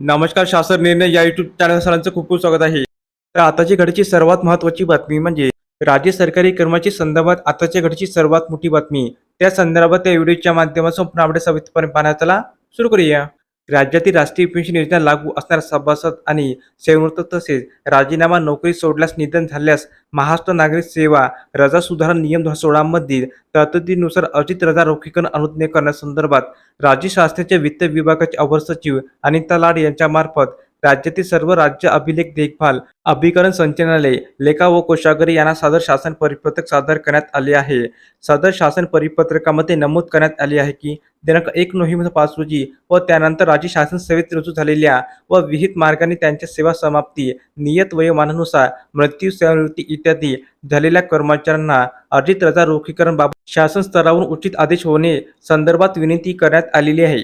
नमस्कार शासन निर्णय या युट्यूब चॅनल सरांचं खूप खूप स्वागत आहे. तर आताची घडीची सर्वात महत्त्वाची बातमी म्हणजे राज्य सरकारी कर्मचारी संदर्भात आताच्या घडीची सर्वात मोठी बातमी. त्या संदर्भात या व्हिडिओच्या माध्यमातून आपण आपल्या सविस्तरपणे पाहण्याला सुरू करूया. राज्यातील राष्ट्रीय पेन्शन योजना लागू असणाऱ्या सभासद आणि सेवृत्त तसेच राजीनामा नोकरी सोडल्यास निधन झाल्यास महाराष्ट्र नागरिक सेवा रजा सुधारणा नियम दोन हजार सोळामधील तरतुदीनुसार अर्जित रजा रोखीकरण अनुज्ञे करण्यासंदर्भात राज्य शासनाच्या वित्त विभागाचे अवर सचिव अनिता लाड यांच्यामार्फत राज्यातील सर्व राज्य अभिलेख देखभाल अभिकरण संचालनालय लेखा व कोषागार यांना सादर शासन परिपत्रक सादर करण्यात आले आहे. सदर शासन परिपत्रकामध्ये नमूद करण्यात आले आहे की दिनांक एक नोव्हेंबर पाच रोजी व त्यानंतर राज्य शासन सेवेत रुजू झालेल्या व विहित मार्गाने त्यांच्या सेवा समाप्ती नियत वयोमानानुसार मृत्यू सेवानिवृत्ती इत्यादी झालेल्या कर्मचाऱ्यांना अर्जित रजा रोखीकरण बाबत शासन स्तरावरून उचित आदेश होणे संदर्भात विनंती करण्यात आलेली आहे.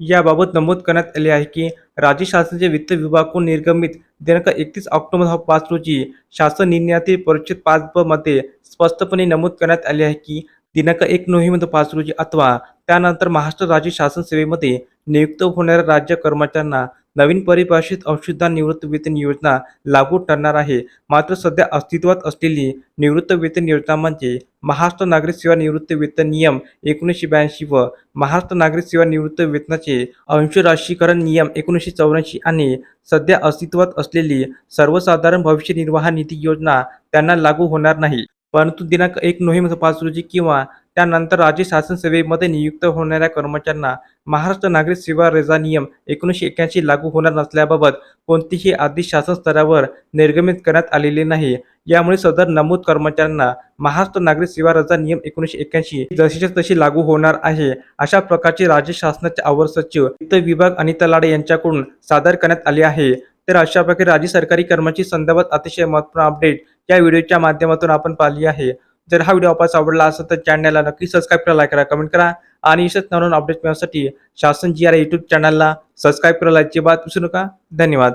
याबाबत नमूद करण्यात आले आहे की राज्य शासनाचे वित्त विभागाकडून निर्गमित दिनांक एकतीस ऑक्टोबर हा पाच रोजी शासन निर्णयातील परिच्छेद पाच ब मध्ये स्पष्टपणे नमूद करण्यात आले आहे की दिनांक एक नोव्हेंबर पाच रोजी अथवा त्यानंतर महाराष्ट्र राज्य शासन सेवेमध्ये नियुक्त होणाऱ्या राज्य कर्मचाऱ्यांना नवीन परिभाषित अंशदान निवृत्तवेतन योजना लागू ठरणार आहे. मात्र सध्या अस्तित्वात असलेली निवृत्तवेतन योजना म्हणजे महाराष्ट्र नागरिक सेवा निवृत्त वेतन नियम एकोणीसशे ब्याऐंशी व महाराष्ट्र नागरिक सेवा निवृत्त वेतनाचे अंश राशीकरण नियम एकोणीसशे चौऱ्याऐंशी आणि सध्या अस्तित्वात असलेली सर्वसाधारण भविष्य निर्वाह निधी योजना त्यांना लागू होणार नाही. परंतु दिनांक एक नोव्हेंबर पाच रोजी किंवा त्यानंतर राज्य शासन सेवेमध्ये नियुक्त होणाऱ्या कर्मचाऱ्यांना महाराष्ट्र नागरिक सेवा रजा नियम एकोणीसशे एक्याऐंशी लागू होणार नसल्याबाबत कोणतीही आदेश शासन स्तरावर निर्गमित करण्यात आलेले नाही. यामुळे सदर नमूद कर्मचाऱ्यांना महाराष्ट्र नागरिक सेवा रजा नियम एकोणीसशे एक्याऐंशी जशीच्या तशी लागू होणार आहे. अशा प्रकारचे राज्य शासनाचे अवर सचिव वित्त विभाग अनिता लाडे यांच्याकडून सादर करण्यात आले आहे. तर अशा प्रकारे राज्य सरकारी कर्मचारी संदर्भात अतिशय महत्त्वपूर्ण अपडेट या व्हिडिओच्या माध्यमातून आपण पाहिली आहे. जर हा व्हिडिओ आपल्याला आवडला असेल तर चॅनलला नक्की सबस्क्राईब करा लाईक करा कमेंट करा. आणि अशाच नवीन अपडेट मिळवण्यासाठी शासन जी आर युट्यूब चॅनलला सबस्क्राईब करायला अजिबात विसरू नका. धन्यवाद.